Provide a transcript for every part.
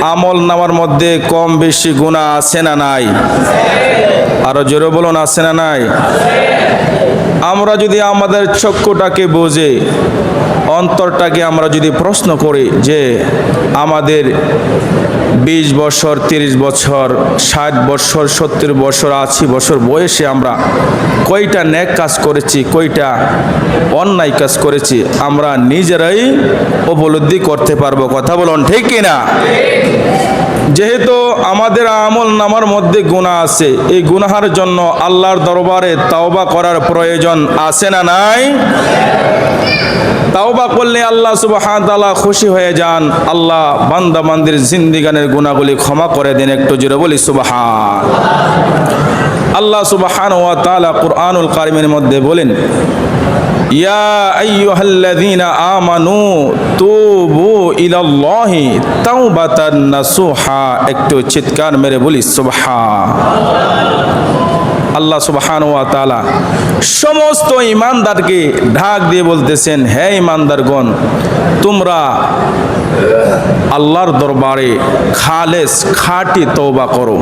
আমল নামার মধ্যে কম বেশি গুণা আছে না নাই? আরও জোরে বলুন, আছে না নাই? আমরা যদি আমাদের চক্ষুটাকে বোঝে, অন্তরটাকে আমরা যদি প্রশ্ন করি যে আমাদের বিশ বছর, তিরিশ বছর, ষাট বছর, সত্তর বছর, আশি বছর বয়সে আমরা কয়টা ন্যাক কাজ করেছি, কয়টা অন্যায় কাজ করেছি, আমরা নিজেরাই উপলব্ধি করতে পারব, কথা বলুন ঠিক কিনা? যেহেতু আমাদের আমল নামার মধ্যে গুণা আছে, এই গুনাহার জন্য আল্লাহর দরবারে তাওবা করার প্রয়োজন আছে না নাই? তাওবা করলে আল্লাহ সুবহানাহু খুশি হয়ে যান। আল্লাহ বান্দা বান্দির জিন্দিগানের গুণাগুলি ক্ষমা করে দেন একটু জোরে বলি সুবাহান। আল্লাহ সুবাহান ওয়া তাআলা কুরআনুল কারিমের মধ্যে বলেন ইয়া আইয়ুহাল্লাযীনা আমানু তুবু ইলাল্লাহি তাওবাতান নাসুহা। একটু চিৎকার মেরে বলি, সুবহান। আল্লাহ সুবহান ওয়া তাআলা সমস্ত ইমানদারকে ঢাক দিয়ে বলতেছেন, হে ইমানদারগণ তোমরা আল্লাহর দরবারে খালেস, খাটি তৌবা করো।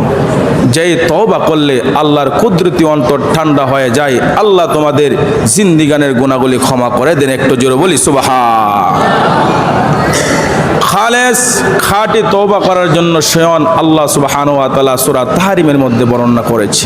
যেই তওবা করলে আল্লাহর কুদরতি অন্তর ঠান্ডা হয়ে যায়, আল্লাহ তোমাদের জিন্দিগানের গুণাগুলি ক্ষমা করে দেন। একটু জোরে বলি সুবাহা খালেস, খাটি তৌবা করার জন্য স্বয়ং আল্লাহ সুবাহানুয়া তালা সূরা তাহরিমের মধ্যে বর্ণনা করেছে।